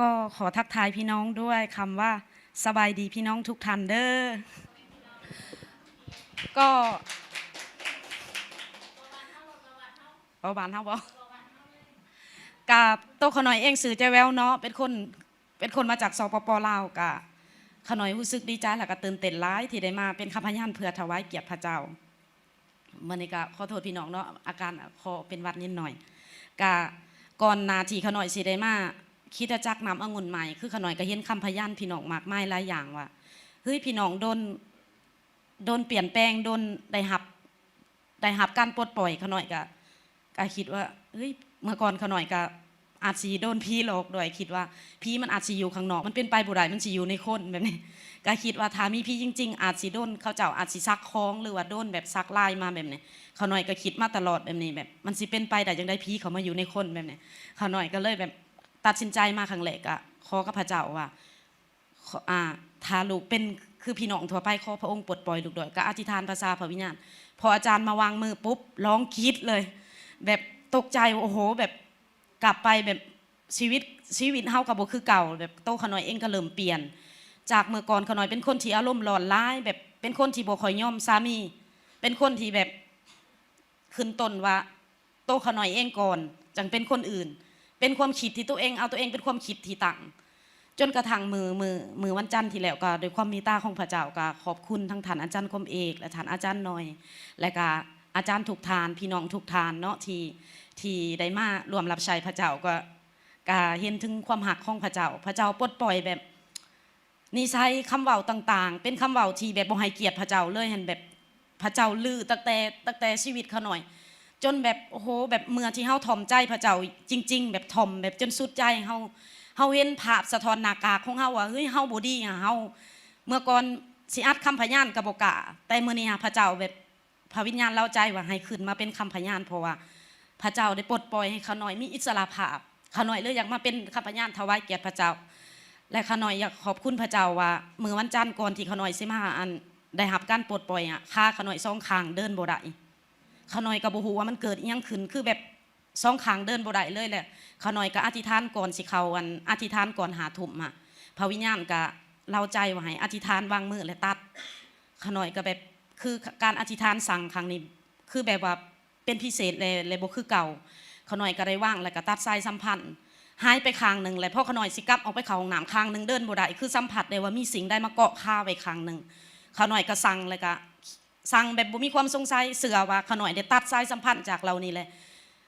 ก็ขอทักทายพี่น้องด้วยคำว่าสบายดีพี่น้องทุกท่านเด้อก็เบาบานเฮาบ่กับโตวขน่อยเองสื่อใจแววเนาะเป็นคนเป็นคนมาจากสปปลาวกะขน่อยรู้สึกดีใจแล้วก็ตื่นเต้นร้ายที่ได้มาเป็นคำพยานเพื่อถวายเกียรติพระเจ้ามื่อนี้ก็ขอโทษพี่น้องเนาะอาการคอเป็นหวัดนิดหน่อยกะก่อนหนาทีขน่อยสิได้มา คิดจักรนำองุ่นใหม่คือขน่อยก็เห็นคำพยานพี่น้องมากมายหลายอย่างว่าเฮ้ยพี่น้องโดนโดนเปลี่ยนแปลงโดนได้หับได้หับการปลดปล่อยขน่อยก็ก็คิดว่าเฮ้ยเมื่อก่อนขน่อยก็อาจสีโดนพี่หลอกด้วยคิดว่าพี่มันอาจสีอยู่ข้างนอก มันเป็นไปบุได้มันสีอยู่ในคนแบบนี้ก็คิดว่าถ้ามีพี่จริง ๆ อาจสีโดนเขาเจ้าอาจสีซักคล้องหรือว่าโดนแบบซักลายมาแบบนี้เขาหน่อยก็คิดมาตลอดแบบนี้แบบ มันสิเป็นไปแต่ยังได้พี่เขามาอยู่ในคนแบบนี้เขาหน่อยก็เลยแบบ ตัดสินใจมาครั้งแรกอะขอกับพระเจ้าว่าอ่าถ้าลูกเป็นคือพี่น้องทั่วไปขอพระองค์ปลดปล่อยลูกด้วยก็อธิษฐานภาษาพระวิญญาณพออาจารย์มาวางมือปุ๊บร้องกรีดเลย แบบตกใจโอ้โห แบบกลับไปแบบชีวิตชีวิตเฮากับบคือเก่า แบบโตขน้อยเองก็เริ่มเปลี่ยน จากเมื่อก่อนขน้อยเป็นคนที่อารมณ์ร้อนร้ายแบบเป็นคนที่บ่คอยย่อมสามี เป็นคนที่แบบขึ้นต้นว่า โตขน้อยเองก่อนจังเป็นคนอื่น เป็นความคิดที่ตัวเองเอาตัวเองเป็นความคิดที่ตั้งจนกระทั่งมือมือมือวันจันทร์ที่แล้วก็โดวยความมีตาของพระเจ้าก็ขอบคุณทั้งท่านอาจารย์คมเอก และท่านอาจารย์หน่อย และก็อาจารย์ทุกทานพี่น้องทุกทานเนาะที่ที่ได้มารวมรับใช้พระเจ้าก็ก็เห็นถึงความหักของพระเจ้า พระเจ้าปลดปล่อยแบบนิสัยคำเว้าต่าง ๆ เป็นคำเว้าที่แบบบ่ให้เกียรติพระเจ้าเลยเห็นแบบพระเจ้าลือตั้งแต่ตั้งแต่ชีวิตเขาหน่อย จนแบบโอ้โหแบบเมื่อที่เฮาถ่อมใจพระเจ้าจริง ๆ แบบถ่อมแบบจนสุดใจเฮาเฮาเห็นภาพสะท้อนหน้ากากของเฮาว่าเฮ้ยเฮาบ่ดีอะเฮาเมื่อก่อนสิอัดคำพยานกับบ่กล้าแต่มื้อนี้พระเจ้าแบบพระวิญญาณเล่าใจว่าให้ขึ้นมาเป็นคำพยานเพราะว่า พระเจ้าได้ปลดปล่อยให้ขาน้อยมีอิสระภาพขาน้อยเลยอยากมาเป็นคำพยานถวายเกียรติพระเจ้า และขาน้อยอยากขอบคุณพระเจ้าว่ามื้อวันจันทร์ก่อนที่ขาน้อยสิมาอันได้รับการปลดปล่อยอะค่าขาน้อยสองข้างเดินบ่ได้ ขาน้อยก็บ่ฮู้ว่ามันเกิดยังขึ้นคือแบบสองขางเดินบ่ได้เลยแหละขาน้อยก็อธิษฐานก่อนสิเขาอันอธิษฐานก่อนหาถุ่มอะพระวิญญาณก็เล่าใจว่าให้อธิษฐานวางมือและตัดขาน้อยก็แบบคือการอธิษฐานสั่งครั้งนี้คือแบบว่าเป็นพิเศษเลยเลยบ่คือเก่าขาน้อยก็ได้ว่างแล้วก็ตัดสายสัมพันธ์หายไปคางหนึ่งแล้วพ่อขาน้อยสิกลับออกไปเขาห้องน้ำคางหนึ่งเดินบ่ได้คือสัมผัสได้ว่ามีสิ่งได้มาเกาะคาไว้คางหนึ่งขาน้อยก็สั่งเลยก็ สั่งแบบบ่มีความสงสัยเสือว่าขน้อยได้ตัดสายสัมพันธ์จากเรานี่แหละ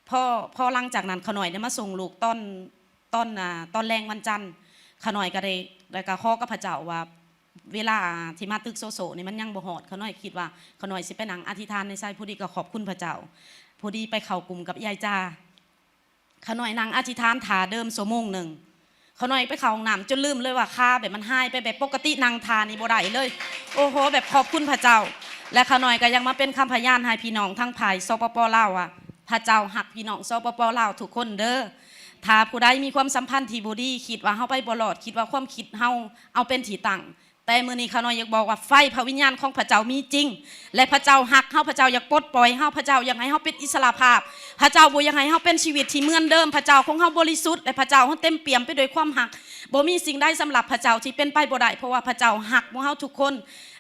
พอพอหลังจากนั้นขน่อยได้มาส่งลูกต้นต้นอ่าตอนแรงวันจันทร์ขน่อยก็ได้ได้กระข้อกับพระเจ้าว่าเวลาที่มาตึกโซโซนี่มันยังบ่หอดขน่อยคิดว่าขน่อยสิไปนั่งอธิษฐานในใจพอดีก็ขอบคุณพระเจ้าพอดีไปเข้ากลุ่มกับยายจาขน่อยนั่งอธิษฐานถาเดิมโสมงหนึ่งขน่อยไปเข้าห้องน้ำจนลืมเลยว่าค่าแบบมันหายไปแบบปกตินางทานี่บ่ได้เลย โอ้โห แบบขอบคุณพระเจ้า และขน่อยก็ยังมาเป็นคำพยานให้พี่น้องทั้งภายสปปลาวอะพระเจ้าหักพี่น้องสปปลาทุกคนเด้อถ้าผู้ใดมีความสัมพันธ์ที่บ่ดีคิดว่าเฮาไปบ่รอดคิดว่าความคิดเฮาเอาเป็นที่ตั้งแต่มือนี้ข้าน้อยอยากบอกว่าไฟพระวิญญาณของพระเจ้ามีจริง และพระเจ้าหักเฮาพระเจ้าอยากปลดปล่อยเฮาพระเจ้าอยากให้เฮาเป็นอิสระภาพ พระเจ้าบ่อยากให้เฮาเป็นชีวิตที่เหมือนเดิม พระเจ้าของเฮาบริสุทธิ์และพระเจ้าเฮาเต็มเปี่ยมไปด้วยความหัก บ่มีสิ่งใดสำหรับพระเจ้าที่เป็นไปบ่ได้เพราะว่าพระเจ้าหักพวกเฮาทุกคน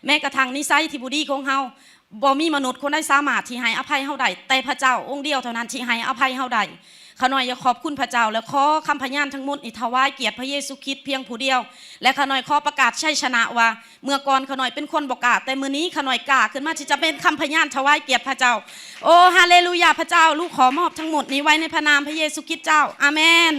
แม้กระทั่งนิสัยที่บ่ดีของเฮาบ่มีมนุษย์คนใดสามารถที่ให้อภัยเฮาได้แต่พระเจ้าองค์เดียวเท่านั้นที่ให้อภัยเฮาได้ข้าน้อยอยากขอบคุณพระเจ้า และขอคำพยานทั้งหมดอิถวายเกียรติพระเยซูคริสต์เพียงผู้เดียว และข้าน้อยขอประกาศชัยชนะว่า เมื่อก่อนข้าน้อยเป็นคนบ่กล้าแต่มื้อนี้ข้าน้อยกล้าขึ้นมาที่จะเป็นคำพยานถวายเกียรติพระเจ้า โอ้ฮาเลลูยาพระเจ้า ลูกขอมอบทั้งหมดนี้ไว้ในพระนามพระเยซูคริสต์เจ้าอาเมน